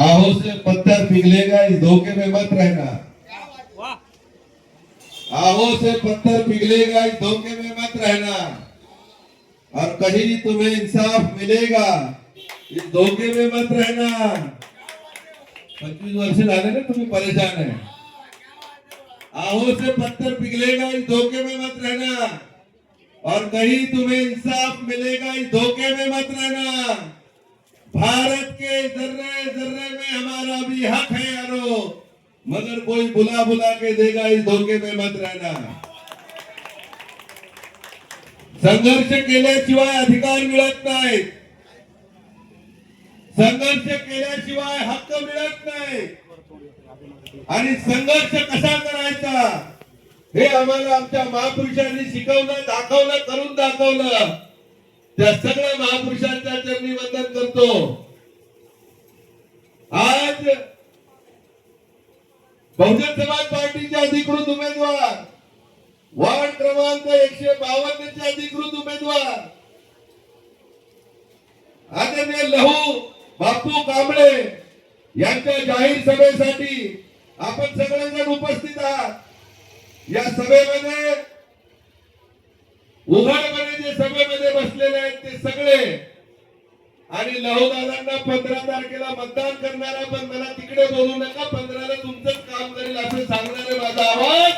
आहो से पत्थर पिघलेगा, इस धोखे में मत रहना। आहो से पत्थर पिघलेगा, इस धोखे में मत रहना। और कहीं तुम्हें इंसाफ मिलेगा, इस धोखे में मत रहना। पच्चीस वर्ष लाने ना तुम्हें परेशान है। आहो से पत्थर पिघलेगा, इस धोखे में मत रहना। और कहीं तुम्हें इंसाफ मिलेगा, इस धोखे में मत रहना। भारत के जर्रे जर्रे में हमारा भी हक है यारो मगर कोई बुला बुला के देगा इस धोखे में मत रहना। संघर्ष केल्याशिवाय अधिकार मिळत नाही संघर्ष केल्याशिवाय हक्क मिळत नाही आणि संघर्ष कसा करायचा? हे आम्हाला आमच्या महापुरुषांनी शिकवलं दाखवलं करून दाखवलं. त्या सगळ्या महापुरुषांच्या चरणी वंदन करतो. आज बहुजन समाज पार्टीचे अधिकृत उमेदवार वार्ड क्रमांक एकशे बावन्न चे अधिकृत उमेदवार आदरणीय लहू बापू कांबळे यांच्या जाहीर सभेसाठी आपण सगळेजण उपस्थित आहात. या सभेमध्ये उघडपणे जे सभेमध्ये बसलेले आहेत ते सगळे आणि लहूदादांना पंधरा तारखेला मतदान करणारा पण मला तिकडे बोलू नका पंधराला तुमचंच काम करेल असं सांगणारे माझा आवाज.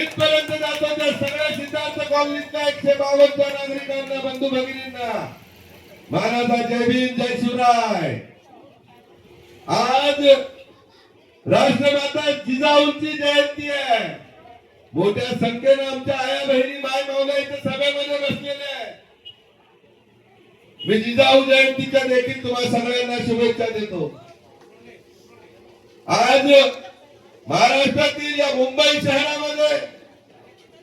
इथपर्यंत जातो त्या सगळ्या सिद्धार्थ कॉलनीतल्या एकशे बावनच्या नागरिकांना बंधू भगिनींना महाराजा जय भीम जय शिवराय. आज राष्ट्रमाता जिजाऊंची जयंती आहे. मोठ्या संख्येनं आमच्या आया बहिणी माय मावल्या इथे सभेमध्ये बसलेल्या मी जिजाऊ जयंतीच्या देखील तुम्हा सगळ्यांना शुभेच्छा देतो. आज महाराष्ट्रातील या मुंबई शहरामध्ये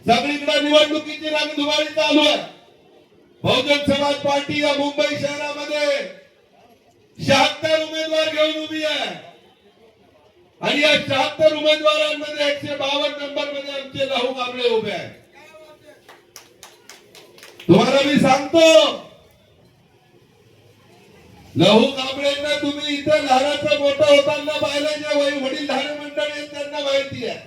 सगळीकडे निवडणुकीची रणधुमाळी चालू आहे. बहुजन समाज पार्टी या मुंबई शहरामध्ये शहात्तर उमेदवार घेऊन उभी आहे. आणि या शहात्तर उमेदवारांमध्ये एकशे बावन्न नंबरमध्ये आमचे राहू गाबळे उभे आहेत. तुम्हाला मी सांगतो लहू कांबळेंना तुम्ही इथं लहानाचा मोठा होताना पाहिलं जे वय- वडील लहान मंडळी त्यांना माहिती आहे.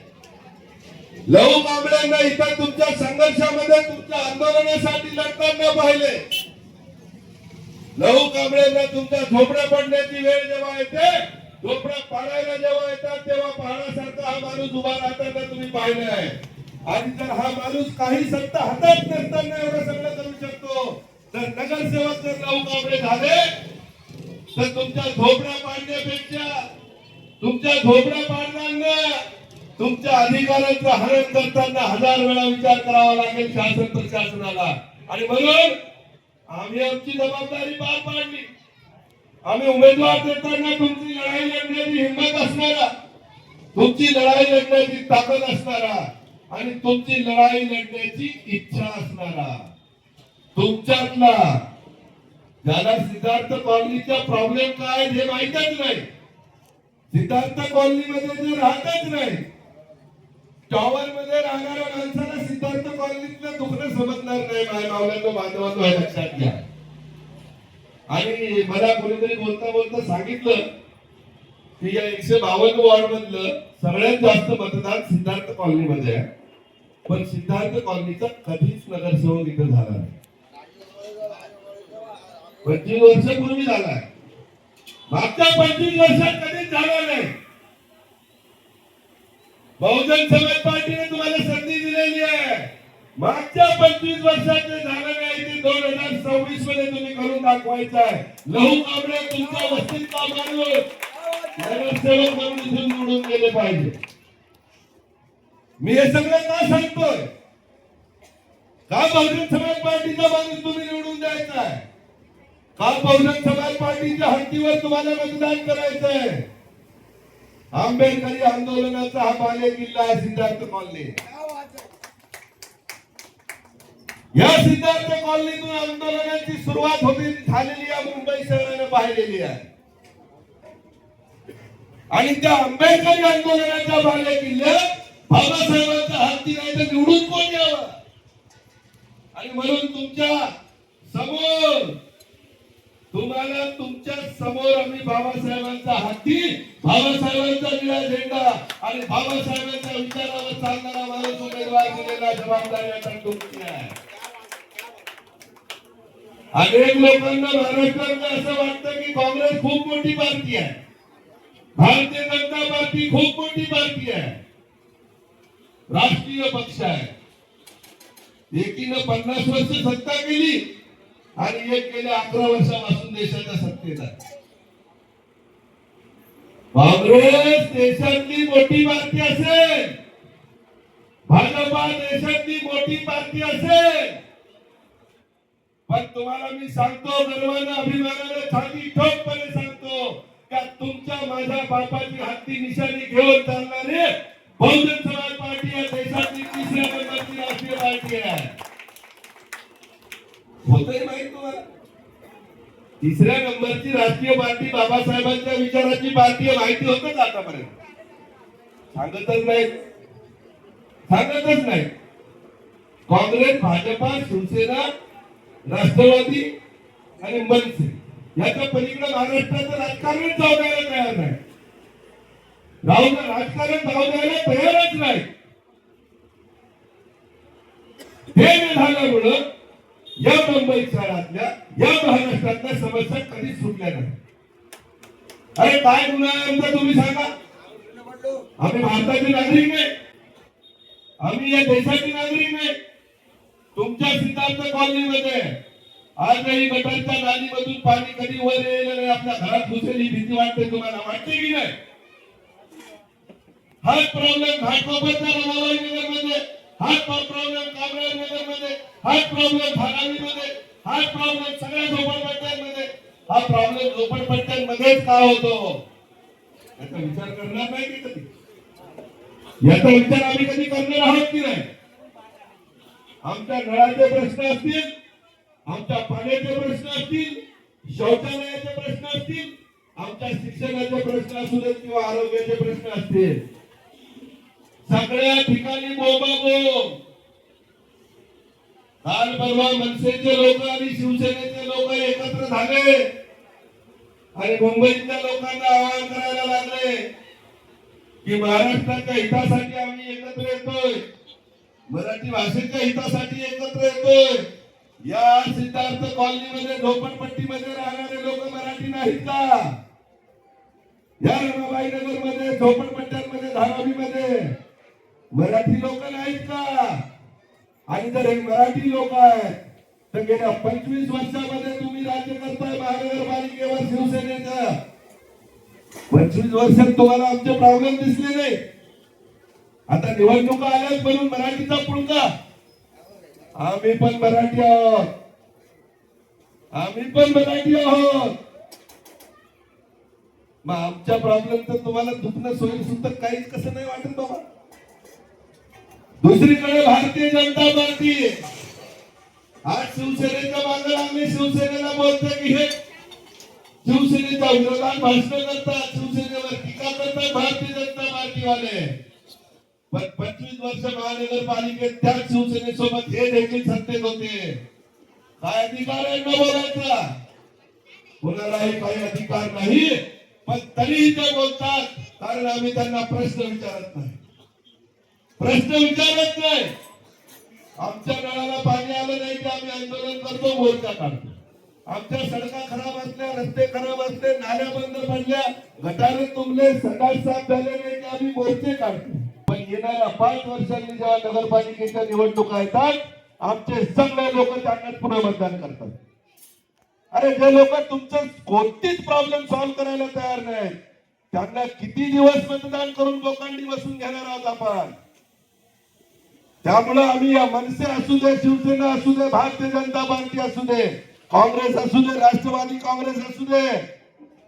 लहू कांबळेंना इथं तुमच्या संघर्षामध्ये तुमच्या आंदोलनासाठी लढताना पाहिले. लहू कांबळेंना तुमच्या झोपड्या पडण्याची वेळ जेव्हा येते झोपड्या पाडायला जेव्हा येतात तेव्हा पाहण्यासारखा हा माणूस उभा राहताना तुम्ही पाहिलं आहे आणि जर हा माणूस काही सत्ता हातात नसताना एवढं सगळं करू शकतो तर नगरसेवक जर लहू कापडे झाले तर तुमच्या झोपड्या पाडण्यापेक्षा तुमच्या झोपड्या पाडताना तुमच्या अधिकारांचं हरण करताना हजार वेळा विचार करावा लागेल शासन प्रशासनाला. आणि म्हणून आम्ही आमची जबाबदारी पार पाडली. आम्ही उमेदवार देताना तुमची लढाई लढण्याची हिंमत असणारा तुमची लढाई लढण्याची ताकद असणारा आणि तुमची लढाई लढण्याची इच्छा असणारा. तुमच्यातला ज्याला सिद्धार्थ कॉलनीचा प्रॉब्लेम काय हे माहीतच नाही. सिद्धार्थ कॉलनीमध्ये जे राहतच नाही. टॉवर मध्ये राहणाऱ्या माणसाला सिद्धार्थ कॉलनीतलं दुखणं समजणार नाही माझ्या मावल्याचं बांधवांनो लक्षात घ्या. आणि मला कोणीतरी बोलता बोलता सांगितलं की या एकशे बावन्न वॉर्ड मधलं सगळ्यात जास्त मतदान सिद्धार्थ कॉलनीमध्ये आहे. पण सिद्धार्थ कॉलनीचा कधीच नगरसेवक इथं झाला नाही. पंचवीस वर्षापूर्वी झालाय मागच्या पंचवीस वर्षात कधीच झाला नाही. बहुजन समाज पार्टीने तुम्हाला संधी दिलेली आहे. मागच्या पंचवीस वर्षाचे झालं नाही ते दोन हजार सव्वीसमध्ये तुम्ही करून दाखवायचं आहे. लहू कांबळे तुमच्या वस्तीत माणूस नगरसेवक म्हणून इथून निवडून गेले पाहिजे. मी हे सगळं का सांगतोय? का बहुजन समाज पार्टीचा माणूस तुम्ही निवडून द्यायचा आहे? का बहुजन समाज पार्टीच्या हद्दीवर तुम्हाला मतदान करायचं आहे? आंबेडकरी आंदोलनाचा हा बाले किल्ला आहे सिद्धार्थ कॉलनी. या सिद्धार्थ कॉलनीतून आंदोलनाची सुरुवात होती झालेली या मुंबई शहराने पाहिलेली आहे. आणि त्या आंबेडकरी आंदोलनाच्या बाले किल्ल्यात बाबासाहेबांचा हत्ती नाही तर निवडून कोण यावं? आणि म्हणून तुमच्यासमोर तुम्हाला तुमच्यासमोर आम्ही बाबासाहेबांचा हत्ती बाबासाहेबांचा निळा झेंडा आणि बाबासाहेबांच्या विचारावर चालणारा माणूस उमेदवार दिलेला जबाबदारी आता तुमची आहे. अनेक लोकांना महाराष्ट्रात असं वाटतं की काँग्रेस खूप मोठी पार्टी आहे. भारतीय जनता पार्टी खूप मोठी पार्टी आहे. राष्ट्रीय पक्ष आहे. एकीनं पन्नास वर्ष सत्ता केली आणि एक गेल्या अकरा वर्षापासून देशाच्या सत्तेत आहे. काँग्रेस देशातली मोठी पार्टी असेल. भाजपा देशातली मोठी पार्टी असेल. पण तुम्हाला मी सांगतो गर्वानं अभिमानानं छाती ठोकपणे सांगतो का तुमच्या माझ्या बापाची हत्ती निशाणी घेऊन चालणारे बहुजन समाज पार्टी या देशातली तिसऱ्या नंबरची राष्ट्रीय पार्टी आहे. होतंय माहीत तुम्हाला? तिसऱ्या नंबरची राष्ट्रीय पार्टी बाबासाहेबांच्या विचाराची पार्टी आहे माहिती होतं आतापर्यंत. सांगतच नाही. सांगतच नाही. काँग्रेस भाजपा शिवसेना राष्ट्रवादी आणि मनसे याच्या पलीकडे महाराष्ट्राचं राजकारण जाऊ द्यायला तयार नाही. राहून राजकारण जाऊ द्यायला तयारच नाही. हे झाल्यामुळं या मुंबई शहरातल्या या महाराष्ट्रातल्या समस्या कधीच सुटल्या नाही. अरे काय गुन्हा आहे आमचा तुम्ही सांगा. आम्ही भारताचे नागरिक आहे. आम्ही या देशाचे नागरिक नाही तुमच्या सिद्धार्थ कॉलनीमध्ये आजही गटांच्या नालीमधून पाणी कधी वर येईल आपल्या घरात घुसेल ही भीती वाटते तुम्हाला वाटते की नाही? हाच प्रॉब्लेम घाटकोपरच्या रमाबाई नगरमध्ये हाच प्रॉब्लेम कामराज नगरमध्ये हाच प्रॉब्लेम धारावी मध्ये हाच प्रॉब्लेम सगळ्या झोपडपट्ट्यांमध्ये. हा प्रॉब्लेम झोपडपट्ट्यांमध्येच का होतो? याचा विचार करणार नाही की कधी? याचा विचार आम्ही कधी करणार आहोत की नाही? आमच्या नळाचे प्रश्न असतील आमच्या पाण्याचे प्रश्न असतील शौचालयाचे प्रश्न असतील आमच्या शिक्षणाचे प्रश्न असू देत किंवा आरोग्याचे प्रश्न असतील. सगळ्या ठिकाणी बोबाबो काल परवा मनसेचे लोक आणि शिवसेनेचे लोक एकत्र झाले. आणि मुंबईतल्या लोकांना आवाहन करायला लागले की महाराष्ट्राच्या हितासाठी आम्ही एकत्र येतोय. मराठी भाषेच्या हितासाठी एकत्र येतोय. या सिद्धार्थ कॉलनीमध्ये झोपडपट्टीमध्ये राहणारे लोक मराठी नाहीत का? या रमाबाई नगरमध्ये झोपडपट्ट्यांमध्ये धारावीमध्ये मराठी लोक नाहीत का? आणि जर हे मराठी लोक आहेत तर गेल्या पंचवीस वर्षामध्ये तुम्ही राज्य करताय महानगरपालिकेवर शिवसेनेचं. पंचवीस वर्षात तुम्हाला आमचे प्रॉब्लेम दिसले नाही. आता निवडणुका आल्याच म्हणून मराठीचा पुळका आम्ही पण मराठी आहोत. आम्ही पण मराठी आहोत. मग आमच्या प्रॉब्लेम तर तुम्हाला दुखणं सोयी सुद्धा काहीच कसं नाही वाटत बाबा. दुसरीकडे भारतीय जनता पार्टी. आज शिवसेनेच्या मागे आम्ही शिवसेनेला बोलतो की हे शिवसेनेच्या विरोधात भाषण करतात शिवसेनेवर टीका करतात भारतीय जनता पार्टीवाले. पण पंचवीस वर्ष महानगरपालिकेत त्याच शिवसेनेसोबत हे देखील सत्तेत होते. काय अधिकार आहे न बोलायचा? कोणालाही काही अधिकार नाही पण तरीही ते बोलतात. कारण आम्ही त्यांना प्रश्न विचारत नाही. प्रश्न विचारत नाही. आमच्या नळाला पाणी आलं नाही की आम्ही आंदोलन करतो मोर्चा काढतो. आमच्या सडका खराब असल्या रस्ते खराब असले नाल्या बंद पडल्या गटारे तुमले सकाळ साफ झाले नाही की आम्ही मोर्चे काढतो. येणाऱ्या पाच वर्षांनी जेव्हा नगरपालिकेच्या निवडणुका येतात आमचे सगळे लोक त्यांनाच पुन्हा मतदान करतात. अरे जे लोक तुमचं कोणतीच प्रॉब्लेम सॉल्व्ह करायला तयार नाही त्यांना किती दिवस मतदान करून लोकांनी बसून घेणार आहोत आपण? त्यामुळे आम्ही या मनसे असू दे शिवसेना असू दे भारतीय जनता पार्टी असू दे काँग्रेस असू दे राष्ट्रवादी काँग्रेस असू दे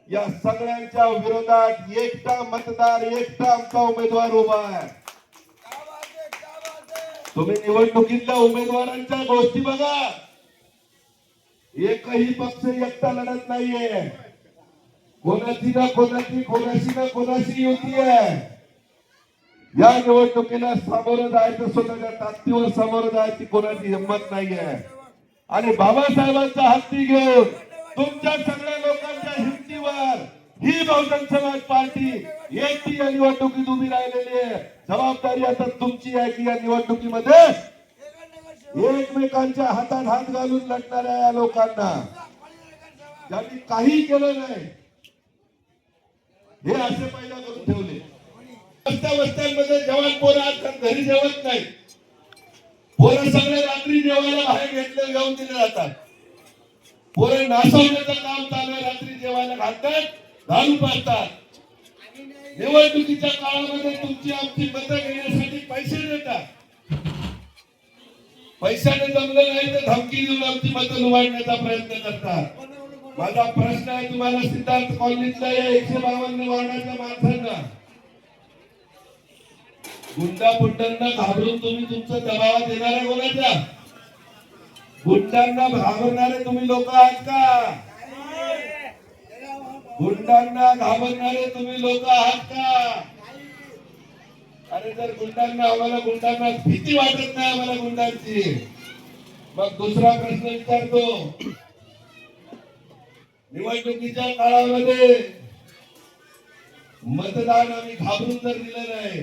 या सगळ्यांच्या विरोधात एकटा मतदार एकटा आमचा उमेदवार उभा आहे. तुम्ही निवडणुकीतल्या उमेदवारांच्या गोष्टी बघा. एकही पक्ष एकटा लढत नाहीये. कोणाची ना कोणाची कोणाशी ना कोणाशी युती आहे. या निवडणुकीला सामोरं जायचं स्वतःच्या ताकदीवर सामोरं जायची कोणाची हिंमत नाहीये. आणि बाबासाहेबांचा हत्ती घेऊन तुमच्या सगळ्या लोकांच्या हिमतीवर ही बहुजन समाज पार्टी एकटी या निवडणुकीत उभी राहिलेली आहे. जबाबदारी आता तुमची आहे की या निवडणुकीमध्ये एकमेकांच्या हातात हात घालून लढणाऱ्या या लोकांना. ज्यांनी काही केलं नाही हे असे पहिला करून ठेवले. वस्त्या वस्त्यांमध्ये जवान पोरं आज घरी जेवत नाही. पोरं सगळे रात्री जेवायला बाहेर घेतले घेऊन दिले जातात. पोरं नासवण्याचं काम चालू रात्री जेवायला घालतात. घालू पाहतात निवडणुकीच्या काळामध्ये तुमची आमची मतं घेण्यासाठी पैसे देतात. पैशाने जमलं नाही तर धमकी देऊन आमची मतं लुबाडण्याचा प्रयत्न करतात. माझा प्रश्न आहे तुम्हाला सिद्धार्थ कॉलनीतल्या या एकशे बावन्न वार्डाच्या माणसांना. गुंडा पुंडांना घाबरून तुम्ही तुमचा दबाव देणार आहे बोलायचा गुंडांना घाबरणारे तुम्ही लोक आहात का? गुंडांना घाबरणारे तुम्ही लोक आहात का? अरे जर गुंडांना आम्हाला गुंडांना भीती वाटत नाही आम्हाला गुंडांची मग दुसरा प्रश्न विचारतो. निवडणुकीच्या काळामध्ये मतदान आम्ही घाबरून जर दिलं नाही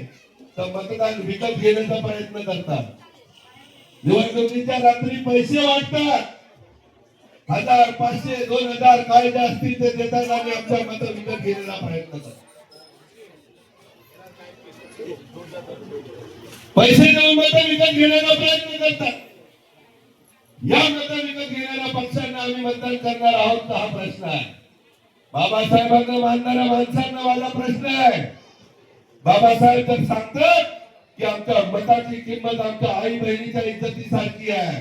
तर मतदान विकत घेण्याचा प्रयत्न करतात. निवडणुकीच्या रात्री पैसे वाटतात. हजार पाचशे दोन हजार कायदे असतील ते देतात आणि आमच्या मत विकत घेण्याचा प्रयत्न करतात पैसे देऊन मत विकत घेण्याचा प्रयत्न करतात. या मत विकत घेणाऱ्या पक्षांना आम्ही मतदान करणार आहोत का हा प्रश्न आहे. बाबासाहेबांना मानणाऱ्या माणसांना माझा प्रश्न आहे. बाबासाहेब तर सांगतात की आमच्या मताची किंमत आमच्या आई बहिणीच्या इज्जतीसारखी आहे.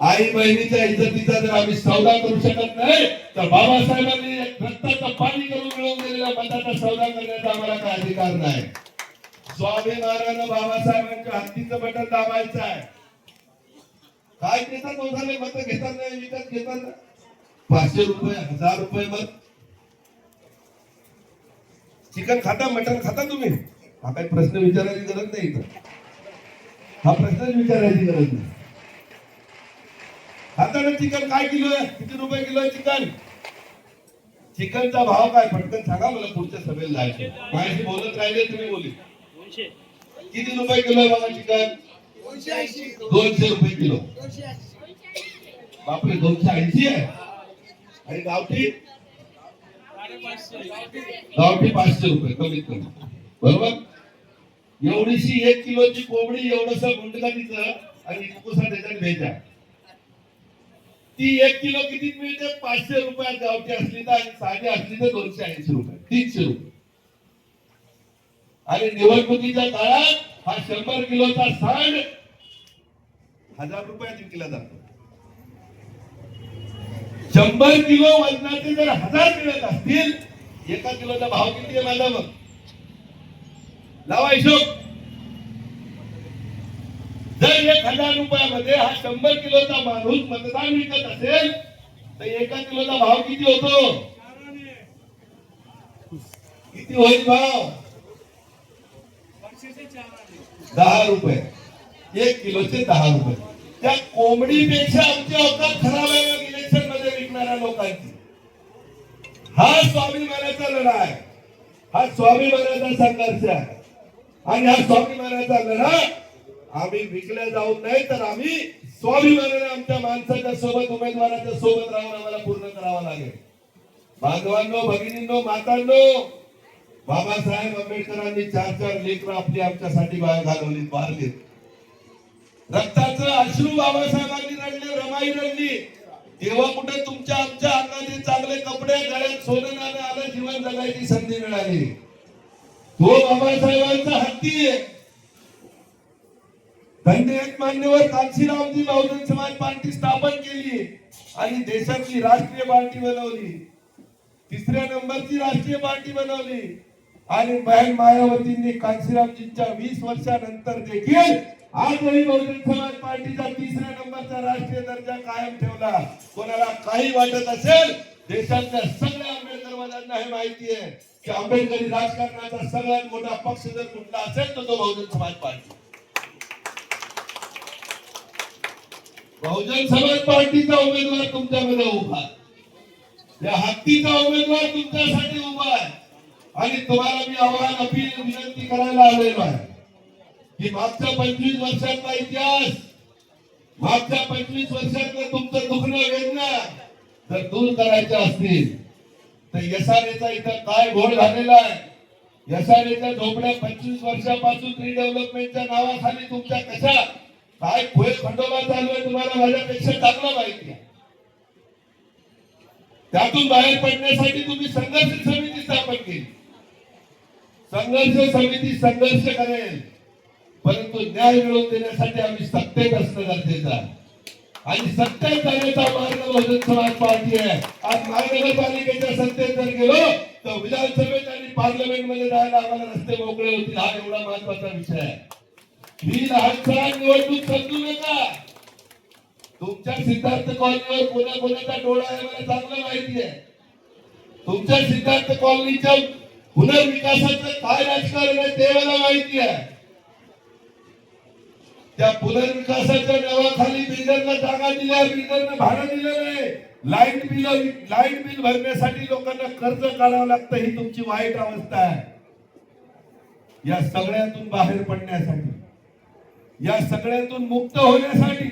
आई बहिणीच्या इज्जतीचा जर आम्ही सौदा करू शकत नाही तर बाबासाहेबांनी रक्ताचं पाणी करून मिळवून दिलेल्या मताचा सौदा करण्याचा आम्हाला काय अधिकार नाही. स्वाभिमानानं बाबासाहेबांच्या हत्तीचं बटन दाबायचं आहे. काय घेतात मोठाले मत घेतात नाही विकत घेतात? पाचशे रुपये हजार रुपये मत. चिकन खाता मटन खाता तुम्ही? हा काही प्रश्न विचारायची गरज नाही इथं. हा प्रश्नच विचारायची गरज नाही. खाता ना चिकन काय किलो आहे किती रुपये किलो आहे चिकन? चिकनचा भाव काय? पटकन सांगा मला पुढच्या सभेला जायचं. माझ्याशी बोलत राहिले तुम्ही बोली किती रुपये किलो आहे बाबा चिकन? दोनशे रुपये किलो. बापरे दोनशे ऐंशी आहे? आणि गावठी? गावठी पाचशे रुपये कमीत कमी. बरोबर? एवढीशी एक किलोची कोंबडी एवढस गुंडगानीचं आणि कुसा त्याच्यात भेजा. ती एक किलो किती मिळते? पाचशे रुपयात गावठी असली तर आणि साधी असली तर दोनशे ऐंशी रुपये तीनशे रुपये. आणि निवडणुकीच्या काळात हा शंभर किलोचा सांड हजार रुपयात विकला जातो. शंभर किलो वजनाचे जर हजार मिळत असतील एका किलोचा भाव किती आहे माझा मग लावा हिशोब. एक हजार रुपयामध्ये हा शंभर किलोचा माणूस मतदान विकत असेल तर एका किलोचा भाव किती होतो? किती होईल भाव? दहा रुपये. एक किलोचे दहा रुपये. त्या कोंबडीपेक्षा आमची अवकाश खराब आहे इलेक्शनमध्ये विकणाऱ्या लोकांची. हा स्वाभिमानाचा लढा आहे. हा स्वाभिमानाचा संघर्ष आहे. आणि हा स्वाभिमानाचा लढा आम्ही विकले जाऊ नाही तर आम्ही स्वाभिमानाने आमच्या माणसाच्या सोबत उमेदवाराच्या सोबत राहून आम्हाला पूर्ण करावा लागेल. बांधवांनो भगिनींनो मातांनो बाबासाहेब आंबेडकरांनी चार चार लेकर आपली आमच्यासाठी बाहेर घालवली मारलीत रक्ताचं अश्रू बाबासाहेबांनी रडले रमाई रडली. तेव्हा कुठे तुमच्या आमच्या अंगाने चांगले कपडे गळ्यात सोनं नाणं आलं जीवन जगायची संधी मिळाली. तो बाबासाहेबांचा हत्ती आहे. धन्यवाद मान्यवर कांशीरामजी बहुजन समाज पार्टी स्थापन केली. आणि देशातली राष्ट्रीय पार्टी बनवली. तिसऱ्या नंबरची राष्ट्रीय पार्टी बनवली. आणि बहन मायावतींनी कांशीरामजींच्या वीस वर्षानंतर देखील आजही बहुजन समाज पार्टीचा तिसऱ्या नंबरचा राष्ट्रीय दर्जा कायम ठेवला. कोणाला काही वाटत असेल देशातल्या सगळ्या आंबेडकरवाद्यांना हे माहिती आहे की आंबेडकरी राजकारणाचा सगळ्यात मोठा पक्ष जर कुठला असेल तर तो बहुजन समाज पार्टी. बहुजन समाज पार्टीचा उमेदवार तुमच्यामध्ये उभा आहे. या हत्तीचा उमेदवार तुमच्यासाठी उभा आहे आणि तुम्हाला मी आव्हान अपील विनंती करायला आलेलो आहे की मागच्या पंचवीस वर्षातला इतिहास मागच्या पंचवीस वर्षातलं तुमचं दुखणं वेदना जर दूर करायचे असतील तर यसानेचा इथं काय घोळ झालेला आहे यसानेच्या झोपड्या पंचवीस वर्षापासून रिडेव्हलपमेंटच्या नावाखाली तुमच्या कशा काय खोय खंडोबा चालू आहे तुम्हाला माझ्यापेक्षा चांगलं माहिती आहे त्यातून बाहेर पडण्यासाठी तुम्ही संघर्ष समिती स्थापन केली. संघर्ष समिती संघर्ष करेल. परंतु न्याय मिळवून देण्यासाठी आम्ही सत्तेत असणं गरजेचं आहे. आणि सत्तेत जाण्याचा मार्ग बहुजन समाज पार्टी आहे. आज महानगरपालिकेच्या सत्तेत जर गेलो तर विधानसभेत आणि पार्लमेंटमध्ये जायला आम्हाला रस्ते मोकळे होतील. हा एवढा महत्त्वाचा विषय आहे. ही लहानसा निवडणूक समजू नका तुमच्या सिद्धार्थ कॉलनीवर कोणा कोणाचा डोळा आहे मला चांगलं माहिती आहे. तुमच्या सिद्धार्थ कॉलनीच्या पुनर्विकासाचं काय राजकारण आहे ते मला माहिती आहे. त्या पुनर्विकासाच्या नावाखाली बिल्डरला जागा दिल्या बिल्डरनं भाडं दिलं नाही लाइट बिल लाइट बिल भरण्यासाठी लोकांना कर्ज काढावं लागतं ही तुमची वाईट अवस्था आहे. या सगळ्यातून बाहेर पडण्यासाठी. या सगळ्यातून मुक्त होण्यासाठी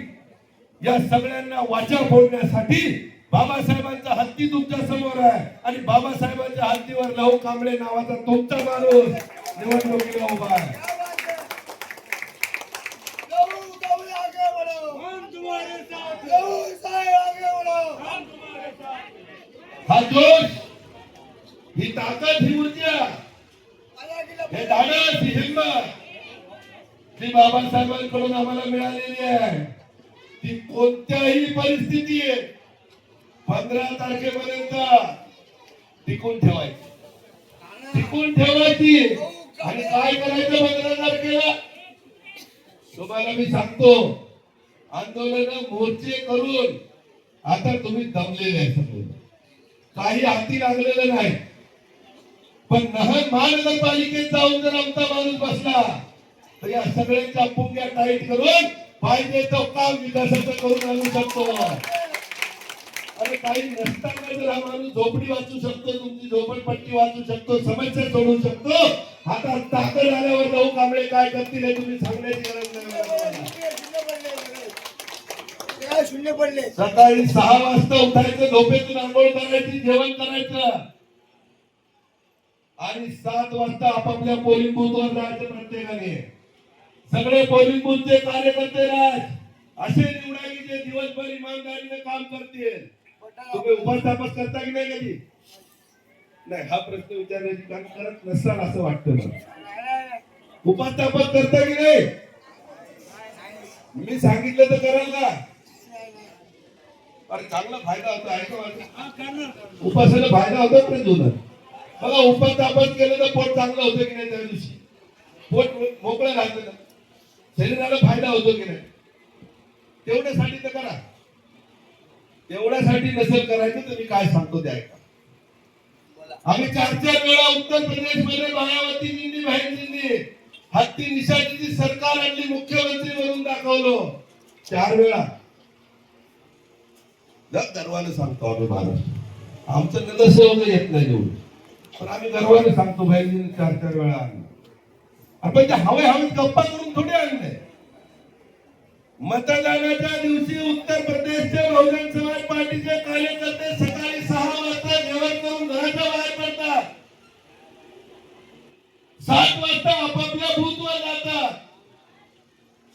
या सगळ्यांना वाचा फोडण्यासाठी बाबासाहेबांचा हत्ती तुमच्यासमोर आहे. आणि बाबासाहेबांच्या हत्तीवर लहू कांबळे नावाचा तुमचा माणूस निवडणुकीला उभा आहे. हा जोश ही ताकद ही ऊर्जा हे धाडस ही हिंमत. ती बाबासाहेबांकडून आम्हाला मिळालेली आहे. ती कोणत्याही परिस्थिती आहे पंधरा तारखेपर्यंत टिकून ठेवायची. टिकून ठेवायची. आणि काय करायचं पंधरा तारखेला? तुम्हाला मी सांगतो आंदोलन मोर्चे करून आता तुम्ही दमलेले आहे सगळे काही हाती लागलेलं नाही. पण नहर महानगरपालिकेत जाऊन जर आमचा माणूस बसला तर या सगळ्यांच्या पुंग्या टाईट करून पाहिजे तो काम विकासाचं करून आणू शकतो. आणि काही नसताना जर हा माणूस झोपडी वाचू शकतो तुमची झोपडपट्टी वाचू शकतो समस्या सोडू शकतो? आता ताकद आल्यावर जाऊ कांबळे काय करतील हे तुम्ही सांगण्याची गरज शून्य पडले. सकाळी सहा वाजता उठायचं झोपेतून आंघोळ करायची जेवण करायचं. आणि सात वाजता आपापल्या पोलिंग बूथवर जायचं प्रत्येकाने. सगळे पोलिंग बूथचे कार्यकर्ते राज असे निवडा की जे दिवसभर इमानदारीने काम करतील. तुम्ही उपस्थापन करता की नाही कधी? नाही हा प्रश्न विचारण्याची काम करत नसाल असं वाटतं मला. उपस्थापन करता की नाही? मी सांगितलं तर कराल का अरे चांगला फायदा होता आहे उपासाला फायदा होतो का जुनं. बघा उपस्थापन केलं तर पोट चांगलं होतं की नाही त्या दिवशी? पोट मोकळं राहतं ना. शरीराला फायदा होतो की नाही? तेवढ्यासाठी तर करा. तेवढ्यासाठी नसेल करायचं तर मी काय सांगतो ते ऐका. आम्ही चार चार वेळा उत्तर प्रदेशमध्ये मायावतीजींनी बहिणजींनी हत्ती निशाचीची सरकार आणली मुख्यमंत्री म्हणून दाखवलो. चार वेळा. जर गर्वाने सांगतो आम्ही महाराष्ट्र आमचं नदस्य येत नाही एवढं. पण आम्ही गर्वाने सांगतो बहिणीने चार चार वेळा आणलं. आपण ते हवे हवेत गप्पा करून थोडे आणले. मतदानाच्या दिवशी उत्तर प्रदेशचे बहुजन समाज पार्टीचे कार्यकर्ते सकाळी सहा वाजता जेवण करून घराच्या बाहेर पडतात. सात वाजता आपापल्या बूथवर जातात.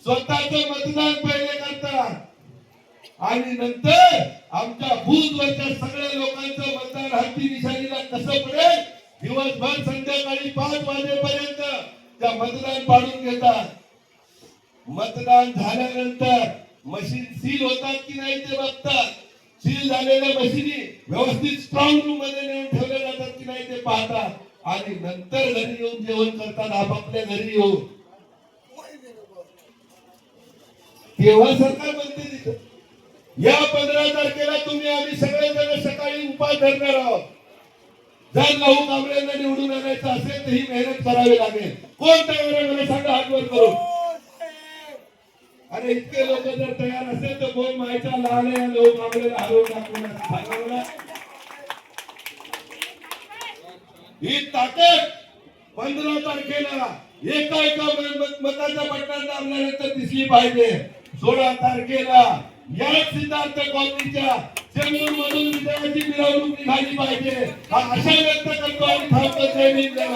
स्वतःच मतदान पहिले करतात. आणि नंतर आमच्या बूथवरच्या सगळ्या लोकांचं मतदान हाती निशाणीला कसं पडेल? दिवसभर संध्याकाळी पाच वाजेपर्यंत. त्या मतदान पाडून घेतात. मतदान झाल्यानंतर मशीन सील होतात की नाही ते बघतात. सील झालेल्या मशीनी व्यवस्थित स्ट्रॉंग रूममध्ये नेऊन ठेवल्या जातात की नाही ते पाहतात. आणि नंतर घरी येऊन जेवण करतात आपापल्या घरी येऊन. तेव्हा सरकार म्हणते तिथं. या पंधरा तारखेला तुम्ही आम्ही सगळेजण सकाळी उपाय धरणार आहोत. जर लहू कांबळ्यांना निवडून आणायचं असेल तर ही मेहनत करावी लागेल. कोण तयार आहे मला सांगा हात वर करून. अरे इतके लोक जर तयार असेल तर कोण मायचा लहान आहे लहू कांबळेला हरवून टाकून सांगा ही ताकद पंधरा तारखेला एका एका मताच्या बटन दाबल्यानंतर दिसली पाहिजे. सोळा तारखेला या सिद्धार्थ कॉलनीच्या चेंबूर मधून विजयाची मिरवणूक निघाली पाहिजे. हा आशा व्यक्त करतो आणि थांबतो. जय भीम जय